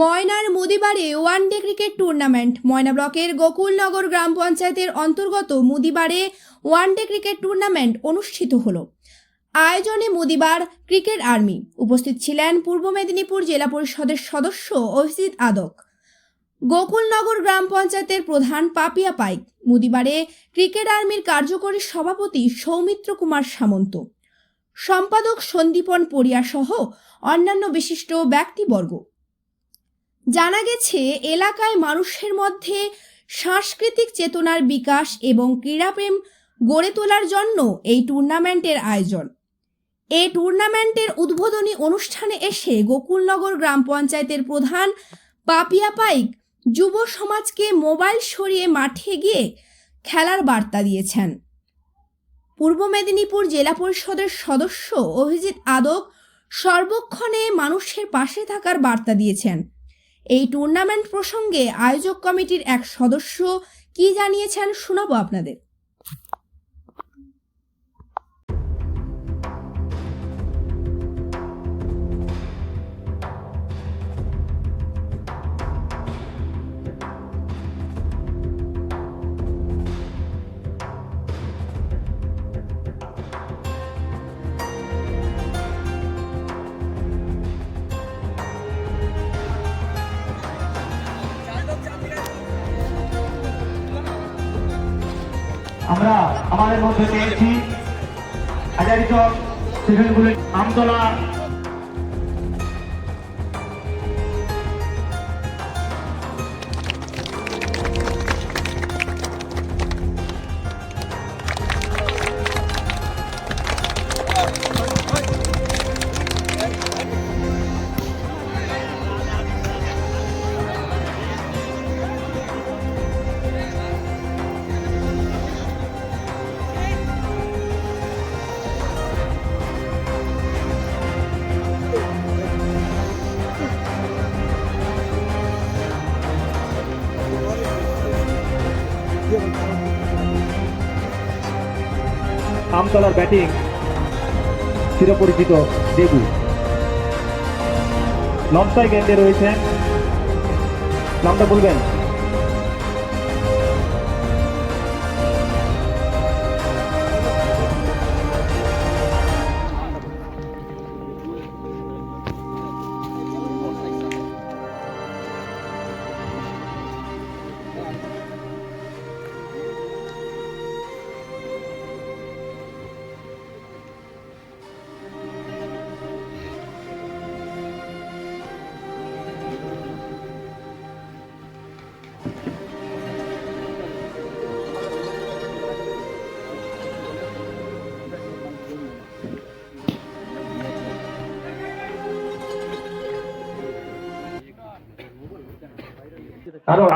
ময়নার মুদিবাড়ে one day cricket tournament. Moyna ব্লকের গোকুলনগর গ্রাম পঞ্চায়েতের অন্তর্গত মুদিবাড়ে ওয়ানডে ক্রিকেট টুর্নামেন্ট অনুষ্ঠিত হলো। আয়োজনে মুদিবার ক্রিকেট আর্মি। উপস্থিত ছিলেন পূর্ব মেদিনীপুর জেলা পরিষদের সদস্য অভিজিৎ আদক। গোকুলনগর গ্রাম পঞ্চায়েতের প্রধান পাপিয়া পাইক। মুদিবারে ক্রিকেট আর্মির কার্যকরী সভাপতি সৌমিত্র কুমার সামন্ত। সম্পাদক সন্দীপন পড়িয়া সহ অন্যান্য বিশিষ্ট ব্যক্তিবর্গ। জানা গেছে, এলাকায় মানুষের মধ্যে সাংস্কৃতিক চেতনার বিকাশ এবং ক্রীড়াপ্রেম গড়ে তোলার জন্য এই টুর্নামেন্টের আয়োজন। এই টুর্নামেন্টের উদ্বোধনী অনুষ্ঠানে এসে গোকুলনগর গ্রাম পঞ্চায়েতের প্রধান পাপিয়া পাইক যুব সমাজকে মোবাইল সরিয়ে মাঠে গিয়ে খেলার বার্তা দিয়েছেন। পূর্ব মেদিনীপুর জেলা পরিষদের সদস্য অভিজিৎ আদক সর্বক্ষণে মানুষের পাশে থাকার বার্তা দিয়েছেন। এই টুর্নামেন্ট প্রসঙ্গে আয়োজক কমিটির এক সদস্য কি জানিয়েছেন শোনাবো আপনাদের? আমরা আমাদের মধ্যে পেয়েছি হাজারিচক সিভিল আমতলা আমতলার ব্যাটিং। চিরপরিচিত দেবু। লম্পাই গেন্দে রয়েছেন নামটা বলবেন?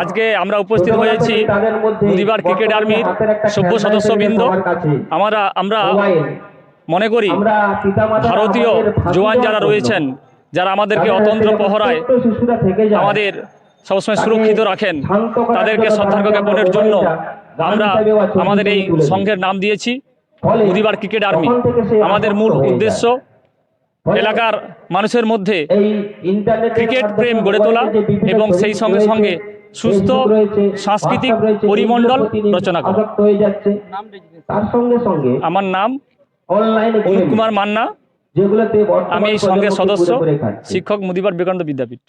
আজকে আমরা উপস্থিত হয়েছি মুদিবার ক্রিকেট আর্মির সভ্য সদস্যবৃন্দ। আমরা আমরা মনে করি ভারতীয় জওয়ান যারা রয়েছেন যারা আমাদেরকে অতন্ত্র পহরায় আমাদের সবসময় সুরক্ষিত রাখেন। তাদেরকে শ্রদ্ধা জ্ঞাপনের জন্য আমরা আমাদের এই সংঘের নাম দিয়েছি। মুদিবার ক্রিকেট আর্মি আমাদের মূল উদ্দেশ্য এলাকার মানুষের মধ্যে ক্রিকেট প্রেম গড়ে তোলা এবং সেই সঙ্গে সঙ্গে সুস্থ সাংস্কৃতিক পরিমণ্ডল রচনা করা। যাচ্ছে। তার সঙ্গে সঙ্গে আমার নাম অনুপ কুমার মান্না। আমি এই সঙ্গে সদস্য শিক্ষক মুদিবার বিবেকানন্দ বিদ্যাপীঠ।